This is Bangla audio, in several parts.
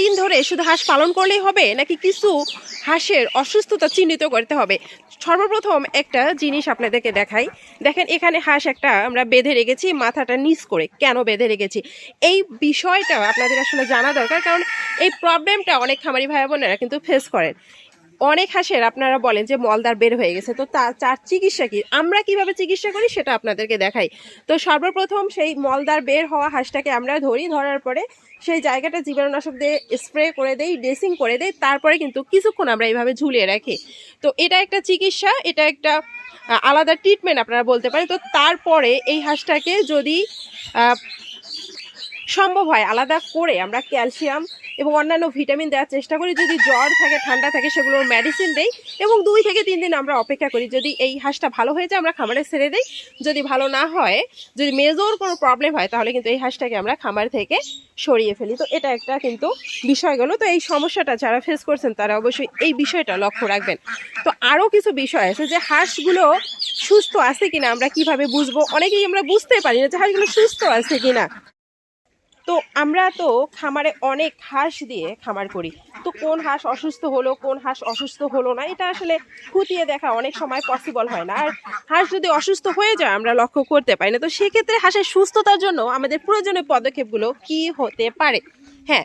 দিন ধরে শুধু হাঁস পালন করলেই হবে, নাকি কিছু হাঁসের অসুস্থতা চিহ্নিত করতে হবে? সর্বপ্রথম একটা জিনিস আপনাদেরকে দেখাই। দেখেন, এখানে হাঁস একটা আমরা বেঁধে রেখেছি, মাথাটা নিচ করে। কেন বেঁধে রেখেছি? এই বিষয়টা আপনাদের আসলে জানা দরকার, কারণ এই প্রবলেমটা অনেক খামারি ভাই বোনেরা কিন্তু ফেস করেন। অনেক হাঁসের, আপনারা বলেন যে মলদার বের হয়ে গেছে। তো তার চিকিৎসা কি? আমরা কীভাবে চিকিৎসা করি সেটা আপনাদেরকে দেখাই। তো সর্বপ্রথম সেই মলদার বের হওয়া হাঁসটাকে আমরা ধরি, ধরার পরে সেই জায়গাটা জীবাণুনাশক দিয়ে স্প্রে করে দেই, ড্রেসিং করে দেই, তারপরে কিন্তু কিছুক্ষণ আমরা এইভাবে ঝুলিয়ে রাখি। তো এটা একটা চিকিৎসা, এটা একটা আলাদা ট্রিটমেন্ট আপনারা বলতে পারেন। তো তারপরে এই হাঁসটাকে যদি সম্ভব হয় আলাদা করে আমরা ক্যালসিয়াম এবং অন্যান্য ভিটামিন দেওয়ার চেষ্টা করি। যদি জ্বর থাকে, ঠান্ডা থাকে, সেগুলোর মেডিসিন দেই এবং দুই থেকে তিন দিন আমরা অপেক্ষা করি। যদি এই হাঁসটা ভালো হয়ে যায়, আমরা খামারে ছেড়ে দিই। যদি ভালো না হয়, যদি মেজর কোনো প্রবলেম হয়, তাহলে কিন্তু এই হাঁসটাকে আমরা খামার থেকে সরিয়ে ফেলি। তো এটা একটা কিন্তু বিষয় গেল। তো এই সমস্যাটা যারা ফেস করছেন, তারা অবশ্যই এই বিষয়টা লক্ষ্য রাখবেন। তো আরও কিছু বিষয় আছে যে হাঁসগুলো সুস্থ আছে কিনা, আমরা কীভাবে বুঝব? অনেকেই আমরা বুঝতে পারি না যে হাঁসগুলো সুস্থ আছে কিনা। তো আমরা তো খামারে অনেক হাঁস দিয়ে খামার করি। তো কোন হাঁস অসুস্থ হলো, কোন হাঁস অসুস্থ হলো না, এটা আসলে খুঁটিয়ে দেখা অনেক সময় পসিবল হয় না। আর হাঁস যদি অসুস্থ হয়ে যায়, আমরা লক্ষ্য করতে পারি না। তো সেক্ষেত্রে হাঁসের সুস্থতার জন্য আমাদের প্রয়োজনীয় পদক্ষেপগুলো কি হতে পারে? হ্যাঁ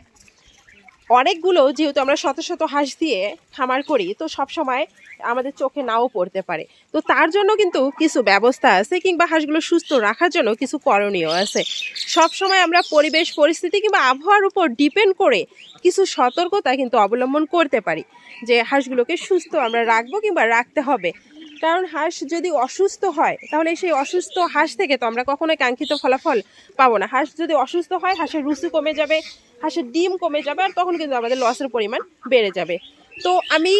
অনেকগুলো যেহেতু আমরা শত শত হাঁস দিয়ে খামার করি, তো সব সময় আমাদের চোখে নাও পড়তে পারে। তো তার জন্য কিন্তু কিছু ব্যবস্থা আছে কিংবা হাঁসগুলো সুস্থ রাখার জন্য কিছু করণীয় আছে। সব সময় আমরা পরিবেশ, পরিস্থিতি কিংবা আবহাওয়ার উপর ডিপেন্ড করে কিছু সতর্কতা কিন্তু অবলম্বন করতে পারি যে হাঁসগুলোকে সুস্থ আমরা রাখব কিংবা রাখতে হবে। কারণ হাঁস যদি অসুস্থ হয়, তাহলে সেই অসুস্থ হাঁস থেকে তো আমরা কখনোই কাঙ্ক্ষিত ফলাফল পাবো না। হাঁস যদি অসুস্থ হয়, হাঁসের রুচি কমে যাবে হাঁসের ডিম কমে যাবে আর তখন কিন্তু আমাদের লসের পরিমাণ বেড়ে যাবে। তো আমি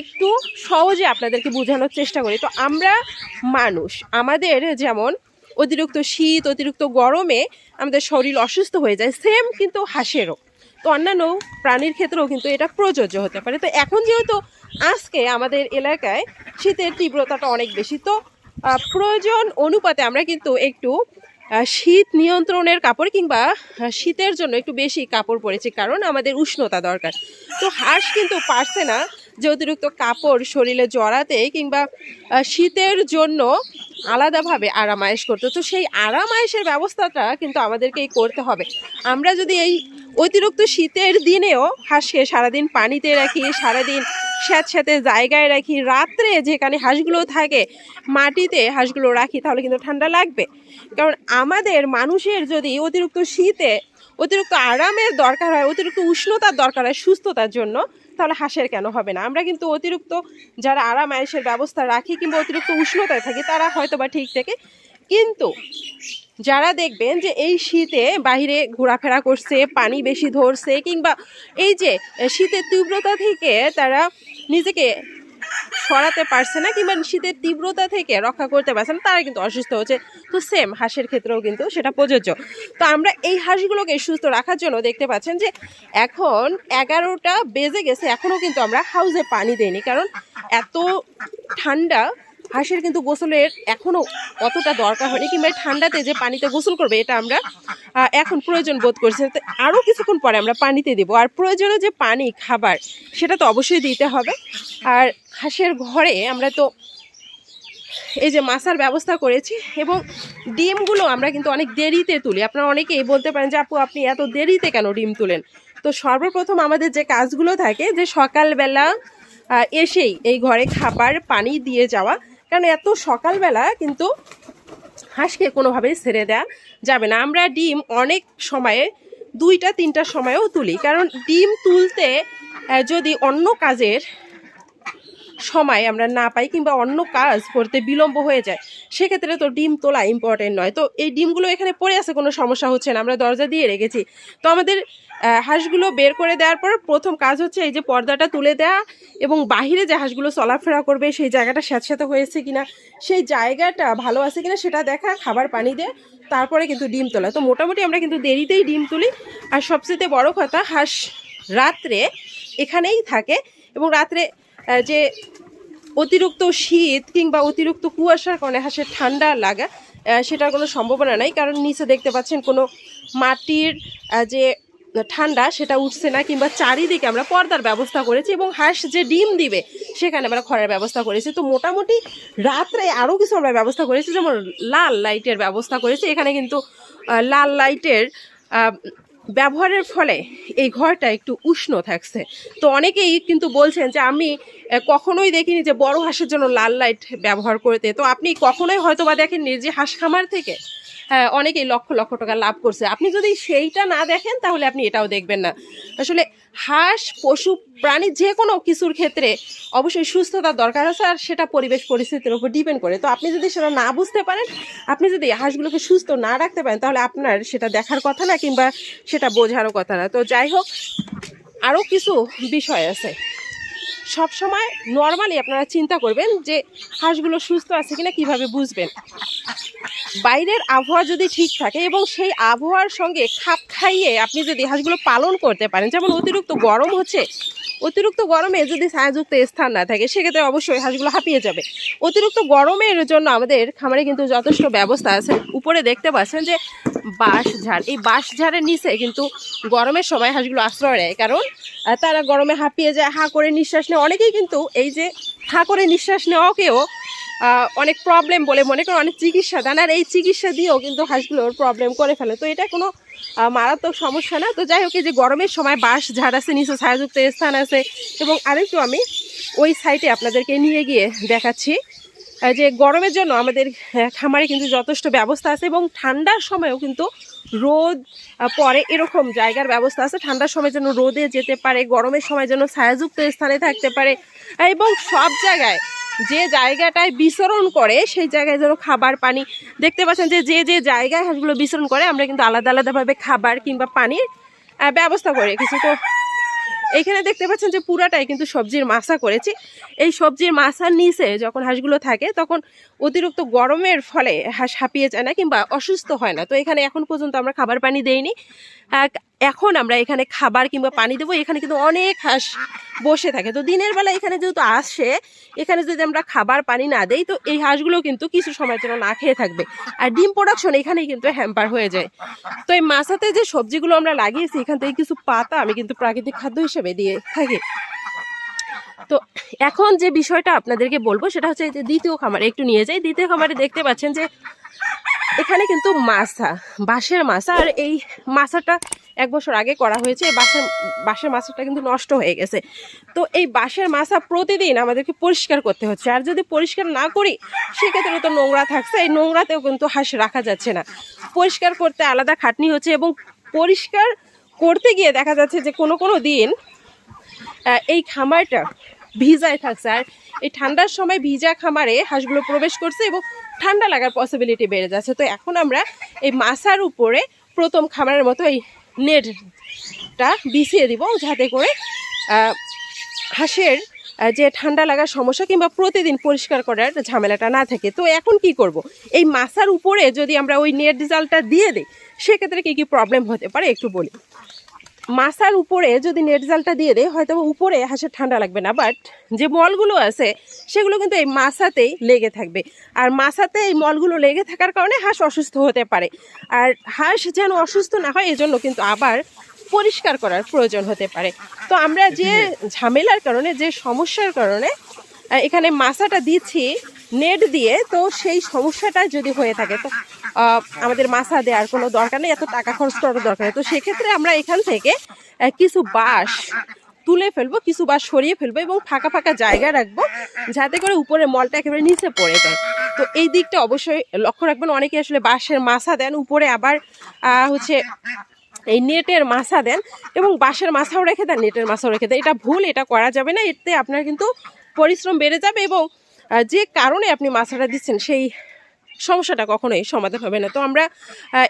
একটু সহজে আপনাদেরকে বোঝানোর চেষ্টা করি। তো আমরা মানুষ, আমাদের যেমন অতিরিক্ত শীত, অতিরিক্ত গরমে আমাদের শরীর অসুস্থ হয়ে যায় সেম কিন্তু হাঁসেরও। তো অন্যান্য প্রাণীর ক্ষেত্রেও কিন্তু এটা প্রযোজ্য হতে পারে। তো এখন যেহেতু আজকে আমাদের এলাকায় শীতের তীব্রতাটা অনেক বেশি, তো প্রয়োজন অনুপাতে আমরা কিন্তু একটু শীত নিয়ন্ত্রণের কাপড় কিংবা শীতের জন্য একটু বেশি কাপড় পরেছি, কারণ আমাদের উষ্ণতা দরকার। তো হাঁস কিন্তু পারছে না যে অতিরিক্ত কাপড় শরীরে জড়াতে কিংবা শীতের জন্য আলাদাভাবে আরামায়েশ করতে। তো সেই আরামায়েশের ব্যবস্থাটা কিন্তু আমাদেরকেই করতে হবে। আমরা যদি এই অতিরিক্ত শীতের দিনেও হাঁসকে সারাদিন পানিতে রাখি, সারাদিন স্যাঁতস্যাঁতে জায়গায় রাখি। রাত্রে যেখানে হাঁসগুলো থাকে, মাটিতে হাঁসগুলো রাখি, তাহলে কিন্তু ঠান্ডা লাগবে। কারণ আমাদের মানুষের যদি অতিরিক্ত শীতে অতিরিক্ত আরামের দরকার হয়, অতিরিক্ত উষ্ণতার দরকার হয় সুস্থতার জন্য, তাহলে হাঁসের কেন হবে না? আমরা কিন্তু অতিরিক্ত যারা আরাম আয়েসের ব্যবস্থা রাখি কিংবা অতিরিক্ত উষ্ণতায় থাকি, তারা হয়তো বা ঠিক থেকে কিন্তু যারা দেখবেন যে এই শীতে বাইরে ঘোরাফেরা করছে, পানি বেশি ধরছে কিংবা এই যে শীতের তীব্রতা থেকে তারা নিজেকে সরাতে পারছে না কিংবা শীতের তীব্রতা থেকে রক্ষা করতে পারছে না, তারা কিন্তু অসুস্থ হচ্ছে। তো সেম হাঁসের ক্ষেত্রেও কিন্তু সেটা প্রযোজ্য। তো আমরা এই হাঁসগুলোকে সুস্থ রাখার জন্য দেখতে পাচ্ছেন যে এখন এগারোটা বেজে গেছে এখনও কিন্তু আমরা হাউজে পানি দেইনি। কারণ এত ঠান্ডা হাঁসের কিন্তু গোসলের এখনও অতটা দরকার হয়নি, কিংবা ঠান্ডাতে যে পানিতে গোসল করবে, এটা আমরা এখন প্রয়োজন বোধ করছি। আরও কিছুক্ষণ পরে আমরা পানিতে দেবো। আর প্রয়োজনে যে পানি, খাবার, সেটা তো অবশ্যই দিতে হবে। আর হাঁসের ঘরে আমরা তো এই যে মাছার ব্যবস্থা করেছি, এবং ডিমগুলো আমরা কিন্তু অনেক দেরিতে তুলি। আপনারা অনেকেই বলতে পারেন যে, আপু, আপনি এত দেরিতে কেন ডিম তুলেন? তো সর্বপ্রথম আমাদের যে কাজগুলো থাকে, যে সকালবেলা এসেই এই ঘরে খাবার, পানি দিয়ে যাওয়া কারণ এত সকালবেলা কিন্তু হাঁসকে কোনোভাবেই ছেড়ে দেওয়া যাবে না। আমরা ডিম অনেক সময়ে, দুইটা তিনটার সময়েও তুলি। কারণ ডিম তুলতে যদি অন্য কাজের সময় আমরা না পাই কিংবা অন্য কাজ করতে বিলম্ব হয়ে যায়, সেক্ষেত্রে তো ডিম তোলা ইম্পর্টেন্ট নয়। তো এই ডিমগুলো এখানে পড়ে আছে, কোনো সমস্যা হচ্ছে না। আমরা দরজা দিয়ে রেখেছি। তো আমাদের হাঁসগুলো বের করে দেওয়ার পর প্রথম কাজ হচ্ছে এই যে পর্দাটা তুলে দেওয়া এবং বাহিরে যে হাঁসগুলো চলাফেরা করবে, সেই জায়গাটা স্যাঁতস্যাঁতে হয়েছে কিনা, সেই জায়গাটা ভালো আছে কিনা সেটা দেখা, খাবার পানি দিয়ে তারপরে কিন্তু ডিম তোলা। তো মোটামুটি আমরা কিন্তু দেরিতেই ডিম তুলি। আর সবচেয়ে বড় কথা, হাঁস রাত্রে এখানেই থাকে এবং রাত্রে যে অতিরিক্ত শীত কিংবা অতিরিক্ত কুয়াশার কারণে হাঁসের ঠান্ডা লাগা সেটার কোনো সম্ভাবনা নাই। কারণ নিচে দেখতে পাচ্ছেন কোনো মাটির যে ঠান্ডা, সেটা উঠছে না কিংবা চারিদিকে আমরা পর্দার ব্যবস্থা করেছি এবং হাঁস যে ডিম দিবে, সেখানে আমরা খড়ের ব্যবস্থা করেছি। তো মোটামুটি রাত্রে আরও কিছু আমরা ব্যবস্থা করেছি, যেমন লাল লাইটের ব্যবস্থা করেছি। এখানে কিন্তু লাল লাইটের ব্যবহারের ফলে এই ঘরটা একটু উষ্ণ থাকছে। তো অনেকেই কিন্তু বলছেন যে আমি কখনোই দেখিনি যে বড় হাঁসের জন্য লাল লাইট ব্যবহার করতে। তো আপনি কখনোই হয়তো বা দেখেননি যে হাঁস খামার থেকে অনেকেই লক্ষ লক্ষ টাকা লাভ করছে। আপনি যদি সেইটা না দেখেন, তাহলে আপনি এটাও দেখবেন না। আসলে হাঁস, পশু, প্রাণী যে কোনো কিছুর ক্ষেত্রে অবশ্যই সুস্থতার দরকার আছে, আর সেটা পরিবেশ পরিস্থিতির উপর ডিপেন্ড করে। তো আপনি যদি সেটা না বুঝতে পারেন, আপনি যদি হাঁসগুলোকে সুস্থ না রাখতে পারেন, তাহলে আপনার সেটা দেখার কথা না, কিংবা সেটা বোঝারও কথা না। তো যাই হোক, আরও কিছু বিষয় আছে। সব সময় নর্মালি আপনারা চিন্তা করবেন যে হাঁসগুলো সুস্থ আছে কিনা, কীভাবে বুঝবেন? বাইরের আবহাওয়া যদি ঠিক থাকে এবং সেই আবহাওয়ার সঙ্গে খাপ খাইয়ে আপনি যদি হাঁসগুলো পালন করতে পারেন, যেমন অতিরিক্ত গরম হচ্ছে, অতিরিক্ত গরমে যদি ছায়াযুক্ত স্থান না থাকে, সেক্ষেত্রে অবশ্যই হাঁসগুলো হাঁপিয়ে যাবে। অতিরিক্ত গরমের জন্য আমাদের খামারে কিন্তু যথেষ্ট ব্যবস্থা আছে। উপরে দেখতে পাচ্ছেন যে বাঁশ ঝাড়, এই বাঁশ ঝাড়ের নিচে কিন্তু গরমের সময় হাঁসগুলো আশ্রয় নেয়। কারণ তারা গরমে হাঁপিয়ে যায়, হাঁ করে নিঃশ্বাস নেয়। অনেকেই কিন্তু এই যে হাঁ করে নিঃশ্বাস নেওয়াকেও অনেক প্রবলেম বলে মনে করেন, অনেক চিকিৎসা দেন, আর এই চিকিৎসা দিয়েও কিন্তু হাঁসগুলোর প্রবলেম করে ফেলে। তো এটা কোনো মারাত্মক সমস্যা না। তো যাই হোক যে গরমের সময় বাঁশ, ঝাড় আছে, নিচে ছায়াযুক্ত স্থান আছে। এবং আরেকটু আমি ওই সাইটে আপনাদেরকে নিয়ে গিয়ে দেখাচ্ছি। যে গরমের জন্য আমাদের খামারে কিন্তু যথেষ্ট ব্যবস্থা আছে এবং ঠান্ডার সময়ও কিন্তু রোদ পরে এরকম জায়গার ব্যবস্থা আছে। ঠান্ডার সময় যেন রোদে যেতে পারে, গরমের সময় যেন ছায়াযুক্ত স্থানে থাকতে পারে। এবং সব জায়গায় যে জায়গাটায় বিচরণ করে, সেই জায়গায় যেন খাবার পানি, দেখতে পাচ্ছেন যে যে যে জায়গায় হাঁসগুলো বিচরণ করে, আমরা কিন্তু আলাদা আলাদাভাবে খাবার কিংবা পানির ব্যবস্থা করে কিছু তো এইখানে দেখতে পাচ্ছেন যে পুরাটাই কিন্তু সবজির মাছা করেছি। এই সবজির মাছার নিচে যখন হাঁসগুলো থাকে, তখন অতিরিক্ত গরমের ফলে হাঁস হাঁপিয়ে যায় না কিংবা অসুস্থ হয় না। তো এখানে এখন পর্যন্ত আমরা খাবার পানি দেইনি। এখন আমরা এখানে খাবার কিংবা পানি দেবো, এখানে কিন্তু অনেক হাঁস বসে থাকে। তো দিনের বেলা এখানে যেহেতু আসে, এখানে যদি আমরা খাবার পানি না দেই, তো এই হাঁসগুলো কিন্তু কিছু সময়ের জন্য না খেয়ে থাকবে। আর ডিম প্রোডাকশন এখানেই কিন্তু হ্যাম্পার হয়ে যায়। তো এই মাছাতে যে সবজিগুলো আমরা লাগিয়েছি, এখান থেকে কিছু পাতা আমি কিন্তু প্রাকৃতিক খাদ্য হিসেবে দিয়ে থাকি। তো এখন যে বিষয়টা আপনাদেরকে বলব, সেটা হচ্ছে যে দ্বিতীয় খামারে একটু নিয়ে যাই। দ্বিতীয় খামারে দেখতে পাচ্ছেন যে এখানে কিন্তু মাছা, বাঁশের মাছা। আর এই মাছাটা এক বছর আগে করা হয়েছে, এই বাঁশের বাঁশের মাছাটা কিন্তু নষ্ট হয়ে গেছে। তো এই বাঁশের মাছা প্রতিদিন আমাদেরকে পরিষ্কার করতে হচ্ছে। আর যদি পরিষ্কার না করি, সেক্ষেত্রে তো নোংরা থাকছে। এই নোংরাতেও কিন্তু হাঁস রাখা যাচ্ছে না। পরিষ্কার করতে আলাদা খাটনি হচ্ছে এবং পরিষ্কার করতে গিয়ে দেখা যাচ্ছে যে কোনো কোনো দিন এই খামারটা ভিজায় থাকছে। আর এই ঠান্ডার সময় ভিজা খামারে হাঁসগুলো প্রবেশ করছে এবং ঠান্ডা লাগার পসিবিলিটি বেড়ে যাচ্ছে। তো এখন আমরা এই মাছার উপরে প্রথম খামারের মতো এই নেটটা বিছিয়ে দিব যাতে করে হাঁসের যে ঠান্ডা লাগার সমস্যা কিংবা প্রতিদিন পরিষ্কার করার ঝামেলাটা না থাকে। তো এখন কি করব? এই মাছার উপরে যদি আমরা ওই নেট জালটা দিয়ে দিই, সেক্ষেত্রে কি কি প্রবলেম হতে পারে একটু বলি। মাছার উপরে যদি নেট জালটা দিয়ে দেয় হয়তো উপরে হাঁসের ঠান্ডা লাগবে না বাট যে মলগুলো আছে, সেগুলো কিন্তু এই মাসাতেই লেগে থাকবে। আর মাসাতে এই মলগুলো লেগে থাকার কারণে হাঁস অসুস্থ হতে পারে। আর হাঁস যেন অসুস্থ না হয়, এজন্য কিন্তু আবার পরিষ্কার করার প্রয়োজন হতে পারে। তো আমরা যে ঝামেলার কারণে, যে সমস্যার কারণে এখানে মাসাটা দিচ্ছি নেট দিয়ে, তো সেই সমস্যাটা যদি হয়ে থাকে, তো আমাদের মাছা দেওয়ার কোনো দরকার নেই, এত টাকা খরচ করার দরকার নেই। তো সেক্ষেত্রে আমরা এখান থেকে কিছু বাঁশ তুলে ফেলব, কিছু বাঁশ সরিয়ে ফেলব এবং ফাঁকা ফাঁকা জায়গা রাখব, যাতে করে উপরে মলটা একেবারে নিচে পড়ে যায়। তো এই দিকটা অবশ্যই লক্ষ্য রাখবেন, অনেকে আসলে বাঁশের মাছা দেন, উপরে আবার হচ্ছে এই নেটের মাছা দেন এবং বাঁশের মাছাও রেখে দেন, নেটের মাছাও রেখে দেন। এটা ভুল, এটা করা যাবে না, এতে আপনার কিন্তু পরিশ্রম বেড়ে যাবে এবং যে কারণে আপনি মাছাটা দিচ্ছেন, সেই সমস্যাটা কখনোই সমাধান হবে না। তো আমরা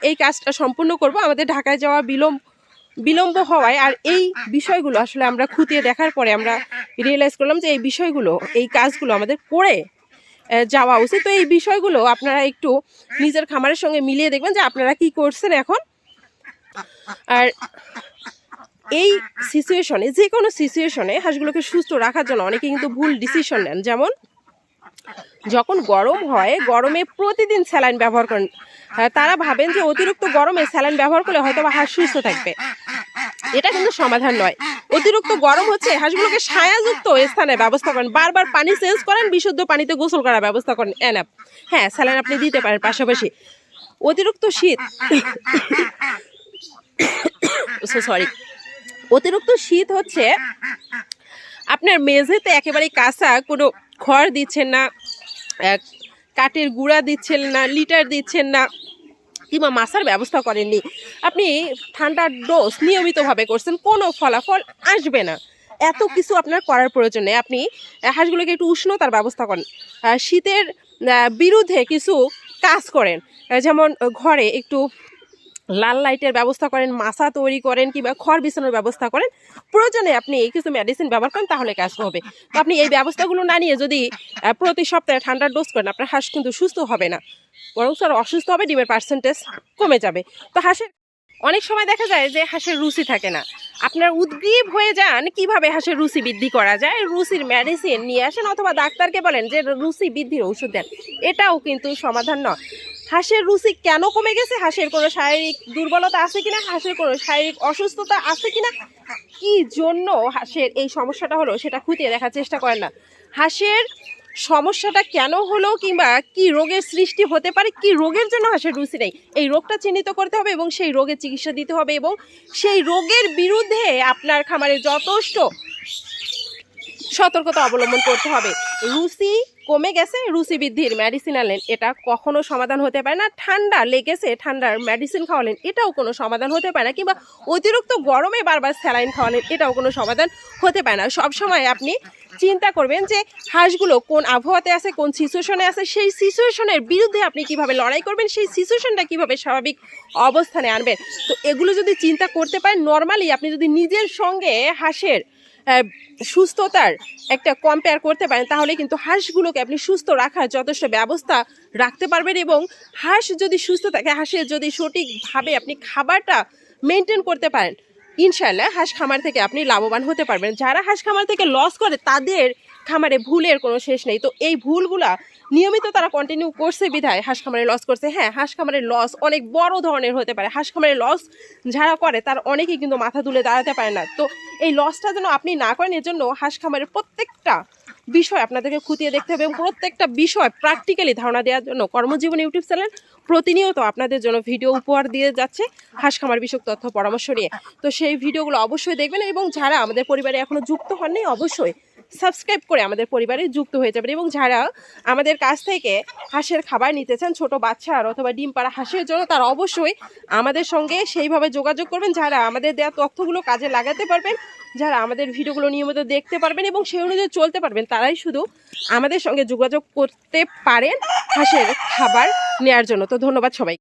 এই কাজটা সম্পূর্ণ করব। আমাদের ঢাকায় যাওয়া বিলম্ব বিলম্ব হওয়ায় আর এই বিষয়গুলো আসলে আমরা খুঁটিয়ে দেখার পরে আমরা রিয়েলাইজ করলাম যে এই বিষয়গুলো, এই কাজগুলো আমাদের করে যাওয়া উচিত। তো এই বিষয়গুলো আপনারা একটু নিজের খামারের সঙ্গে মিলিয়ে দেখবেন যে আপনারা কি করছেন এখন। আর এই সিচুয়েশনে যে কোনো সিচুয়েশনে হাঁসগুলোকে সুস্থ রাখার জন্য অনেকে কিন্তু ভুল ডিসিশন নেন। যেমন যখন গরম হয়, গরমে প্রতিদিন স্যালাইন ব্যবহার করেন। তারা ভাবেন যে অতিরিক্ত গরমে স্যালাইন ব্যবহার করলে হয়তো বা হাঁস সুস্থ থাকবে। এটা কিন্তু সমাধান নয়। অতিরিক্ত গরম হচ্ছে, হাঁসগুলোকে ছায়াযুক্ত স্থানে ব্যবস্থা করেন। বারবার পানি চেঞ্জ করেন, বিশুদ্ধ পানিতে গোসল করার ব্যবস্থা করেন এনাপ। হ্যাঁ স্যালাইন আপনি দিতে পারেন পাশাপাশি। অতিরিক্ত শীত। সরি অতিরিক্ত শীত হচ্ছে আপনার মেঝেতে একেবারে কাঁচা কোনো খড় দিচ্ছেন না কাঠের গুঁড়া দিচ্ছেন না, লিটার দিচ্ছেন না, কিংবা মাছার ব্যবস্থা করেননি। আপনি ঠান্ডার ডোজ নিয়মিতভাবে করছেন, কোনো ফলাফল আসবে না। এত কিছু আপনার করার প্রয়োজন নেই। আপনি হাঁসগুলোকে একটু উষ্ণতার ব্যবস্থা করেন। শীতের বিরুদ্ধে কিছু কাজ করেন। যেমন ঘরে একটু লাল লাইটের ব্যবস্থা করেন, মাছা তৈরি করেন কিংবা খড় বিছানোর ব্যবস্থা করেন, প্রয়োজনে আপনি এই কিছু মেডিসিন ব্যবহার করেন তাহলে কাজ হবে। তো আপনি এই ব্যবস্থাগুলো না নিয়ে যদি প্রতি সপ্তাহে ঠান্ডার ডোজ করেন, আপনার হাঁস কিন্তু সুস্থ হবে না। বরং স্যার অসুস্থ হবে, ডিমের পার্সেন্টেজ কমে যাবে। তো হাঁসের, অনেক সময় দেখা যায় যে হাঁসের রুচি থাকে না। আপনার উদ্গ্রীব হয়ে যান, কীভাবে হাঁসের রুচি বৃদ্ধি করা যায়? রুচির মেডিসিন নিয়ে আসেন অথবা ডাক্তারকে বলেন যে রুচি বৃদ্ধির ওষুধ দেন। এটাও কিন্তু সমাধান নয়। হাঁসের রুচি কেন কমে গেছে? হাঁসের কোনো শারীরিক দুর্বলতা আছে কিনা? হাঁসের কোনো শারীরিক অসুস্থতা আছে কিনা? কি জন্য হাঁসের এই সমস্যাটা হলো সেটা খুঁটিয়ে দেখার চেষ্টা করেন না। হাঁসের সমস্যাটা কেন হলো কিংবা কি রোগের সৃষ্টি হতে পারে? কি রোগের জন্য হাঁসের রুচি নেই? এই রোগটা চিহ্নিত করতে হবে এবং সেই রোগের চিকিৎসা দিতে হবে এবং সেই রোগের বিরুদ্ধে আপনার খামারে যথেষ্ট সতর্কতা অবলম্বন করতে হবে। রুচি কমে গেছে রুচি বৃদ্ধির আনলেন এটা কখনো সমাধান হতে পারে না। ঠান্ডা লেগেছে ঠান্ডার মেডিসিন খাওয়ালেন, এটাও কোনো সমাধান হতে পারে না। কিংবা অতিরিক্ত গরমে বারবার স্যালাইন খাওয়ালেন, এটাও কোনো সমাধান হতে পারে না। সব সময় আপনি চিন্তা করবেন যে, হাঁসগুলো কোন আবহাওয়াতে আছে, কোন সিচুয়েশনে আছে, সেই সিচুয়েশনের বিরুদ্ধে আপনি কীভাবে লড়াই করবেন, সেই সিচুয়েশনটা কীভাবে স্বাভাবিক অবস্থানে আনবেন। তো এগুলো যদি চিন্তা করতে পারেন নর্মালি আপনি যদি নিজের সঙ্গে হাঁসের সুস্থতার একটা কম্পেয়ার করতে পারেন, তাহলে কিন্তু হাঁসগুলোকে আপনি সুস্থ রাখার যথেষ্ট ব্যবস্থা রাখতে পারবেন এবং হাঁস যদি সুস্থ থাকে, হাঁসের যদি সঠিকভাবে আপনি খাবারটা মেনটেন করতে পারেন ইনশাল্লাহ হাঁস খামার থেকে আপনি লাভবান হতে পারবেন। যারা হাঁস খামার থেকে লস করে, তাদের খামারে ভুলের কোনো শেষ নেই। তো এই ভুলগুলা নিয়মিত তারা কন্টিনিউ করছে বিধায় হাঁস খামারে লস করছে। হ্যাঁ হাঁস খামারের লস অনেক বড় ধরনের হতে পারে। হাঁস খামারের লস যারা করে তার অনেকেই কিন্তু মাথা তুলে দাঁড়াতে পারে না। তো এই লসটা যেন আপনি না করেন, এর জন্য হাঁস খামারের প্রত্যেকটা বিষয় আপনাদেরকে খুঁটিয়ে দেখতে হবে এবং প্রত্যেকটা বিষয় প্র্যাকটিক্যালি ধারণা দেওয়ার জন্য কর্মজীবন ইউটিউব চ্যানেল প্রতিনিয়ত আপনাদের জন্য ভিডিও উপহার দিয়ে যাচ্ছে হাঁস খামার বিষয়ক তথ্য পরামর্শ নিয়ে। তো সেই ভিডিওগুলো অবশ্যই দেখবেন এবং যারা আমাদের পরিবারে এখনও যুক্ত হননি, অবশ্যই সাবস্ক্রাইব করে আমাদের পরিবারে যুক্ত হয়ে যাবেন এবং যারা আমাদের কাছ থেকে হাঁসের খাবার নিতে চান ছোট বাচ্চার অথবা ডিম পাড়া হাঁসের জন্য, তারা অবশ্যই আমাদের সঙ্গে সেইভাবে যোগাযোগ করবেন। যারা আমাদের দেওয়া তথ্যগুলো কাজে লাগাতে পারবেন, যারা আমাদের ভিডিওগুলো নিয়মিত দেখতে পারবেন এবং সেই অনুযায়ী চলতে পারবেন, তারাই শুধু আমাদের সঙ্গে যোগাযোগ করতে পারেন হাঁসের খাবার নেয়ার জন্য। তো ধন্যবাদ সবাই